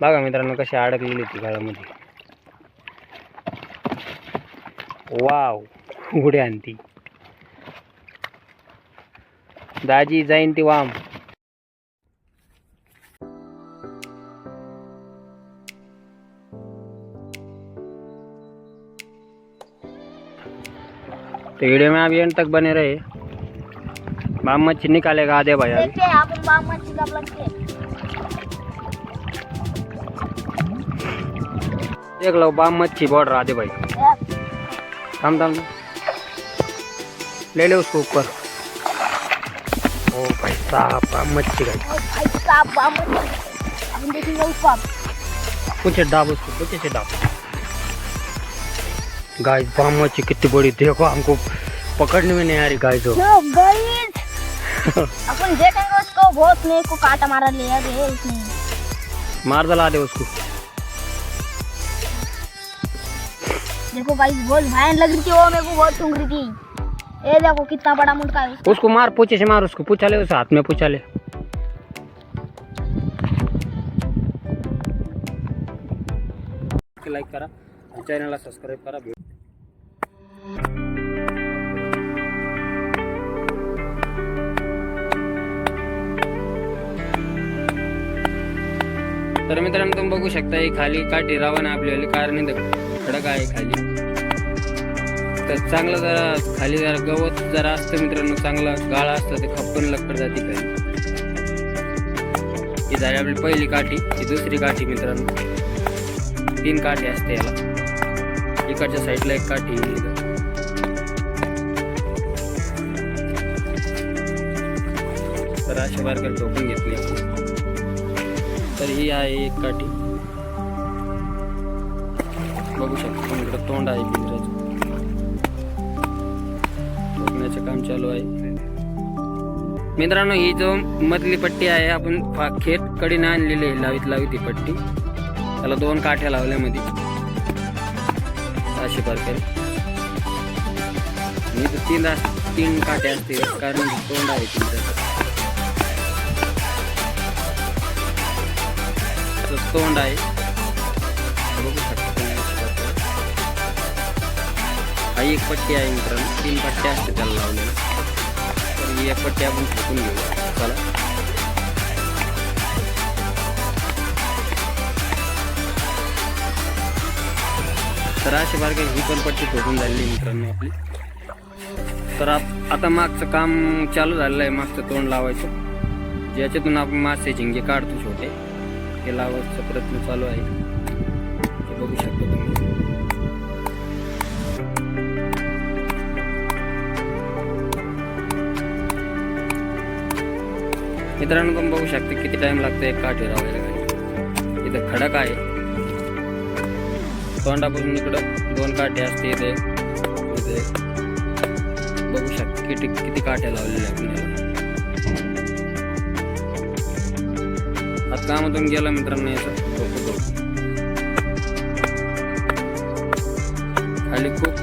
बघा मित्रांनो कशी अडकलेली ती गाळामध्ये वाव उघडे आणती. दाजी जाईन ती वाम. तो वीडियो में अभी एंड तक बने रहे बाम मच्छी निकालेगा आधे भाई हैं मच्छी कब देख लो बाम मच्छी बोल रहा आधे भाई। थम थम। ले ले उसको ऊपर। ओ भाई साहब बाम मच्छी का कुछ डाब उसको कुछ डाब गाइस बाम मच्छी कितनी बड़ी। देखो हमको पकड़ने में नहीं आ रही गाइस हो। गाइस अपन देखेंगे उसको बहुत मेरे को काटा मारा लिया रे उसने। मार दला दे उसको। देखो गाइस बहुत भयान लग रही थी वो मेरे को बहुत ठुंग रही थी। ये देखो कितना बड़ा मुंडका है उसको। मार पूछे से मार उसको पूछा ले उस हाथ में पूछा ले। लाईक करा चॅनलला सबस्क्राईब करा तर मित्रांनो तुम्ही बघू शकता ही खाली काठी रावण आपल्याला कारण खडक आहे खाली. तर चांगलं जरा खाली जरा गवत जरा असतं मित्रांनो चांगलं गाळा असतं ते खप्पन लक्कर जाते खाली. ही झाली आपली पहिली काठी ही दुसरी काठी मित्रांनो. तीन काठी असते याला. इकडच्या साईडला एक काठी तर अशा बारकर ठोकून घेतली तर ही आहे एक काठी. बघू शकता तुम्ही इकडं तोंड आहे पिंजऱ्याचं ठोकण्याचं काम चालू आहे. मित्रांनो ही जो मधली पट्टी आहे आपण फा- खेट कडीने आणलेली आहे लावीत लावीत ही पट्टी. त्याला दोन काठ्या लावल्या मध्ये अशी प्रकारे. तीन अस- तीन काठ्या असतील कारण तोंड आहे पिंजऱ्याचं असं तोंड आहे बघू शकता हा एक पट्टी आहे मित्रांनो. तीन पट्ट्या असते त्याला लावलेल्या. तर ही एक पट्टी आपण फेकून घेऊ. चला. तर अशा बारके ही पण पट्टी फेकून झालेली आहे मित्रांनो आपली. तर आता मागचं काम चालू झालेलं आहे. मागचं तोंड लावायचं. ज्याच्यातून आपण मासे झिंगे काढतो छोटे. हे लावायचा प्रयत्न चालू आहे. ते बघू शकता तुम्ही. मित्रांनो पण बघू शकते किती टाइम लागतो एक काठी लावायला खाली. इथं खडक आहे. तोंडापासून इकडं दोन काठे असते इथे. इथे. बघू शकते किती किती काठ्या लावलेल्या आहेत आज कामातून गेला मित्रांनो याचा. खाली खूप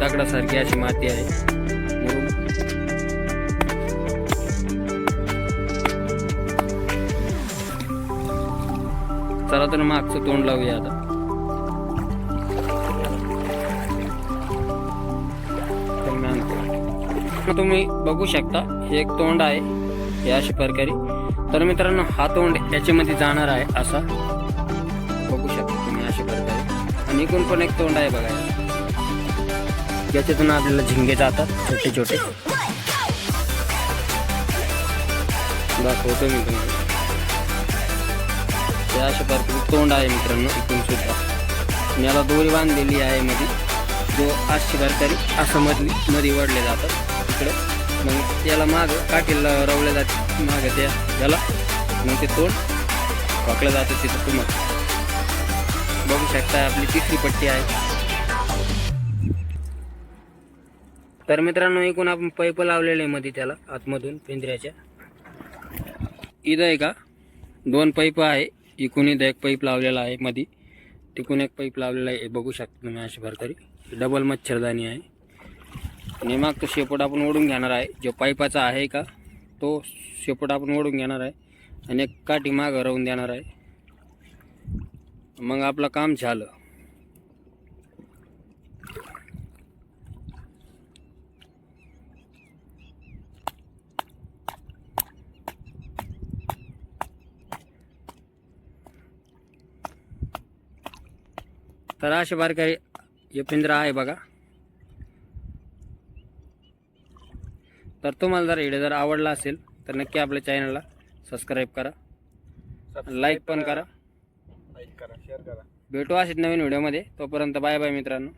दगडासारखी अशी माती आहे. चला तर मागचं तोंड लावूया आता. तुम्ही बघू शकता हे एक तोंड आहे हे अशा प्रकारे. तर मित्रांनो हा तोंड याच्यामध्ये जाणार आहे असा. बघू शकता तुम्ही अशा प्रकारे. आणि एकूण पण एक तोंड आहे बघा. याच्यातून आपल्याला झिंगे जातात छोटे छोटे. दाखवतो मी तुम्हाला. हे अशा प्रकारे तोंड आहे मित्रांनो इथून सुद्धा. आणि याला दोरी बांधलेली आहे मध्ये जो अशा प्रकारे असं मधली मध्ये वडले जातात. इकडे. मग त्याला माग काठीला रवल्या जाते. माग त्या याला मग ते तोंड वाकलं जातं तिथं तुम्हाला. बघू शकता आपली तिसरी पट्टी आहे. तर मित्रांनो एकूण आपण पैप लावलेले मध्ये त्याला आतमधून पिंजऱ्याच्या. इथं आहे का? दोन पाईप आहे. इकून इथं एक पाईप लावलेला आहे मध्ये तिकून एक पाईप लावलेला आहे. बघू शकता तुम्ही अशी प्रकारे. डबल मच्छरदाणी आहे. आणि तो शेपूट आपण ओढून घेणार आहे. जो पाईपाचा आहे का तो शेपूट आपण ओढून घेणार आहे. आणि एक काठी मागं राहून देणार आहे. मग आपलं काम झालं. तर अशा प्रकारे हे पिंजरा आहे बघा. तर तुम्हाला जर व्हिडिओ जर आवडला असेल तर नक्की आपल्या चॅनलला सबस्क्राईब करा. लाईक पण करा. लाईक करा शेअर करा. भेटू असेच नवीन व्हिडिओमध्ये तोपर्यंत बाय बाय मित्रांनो.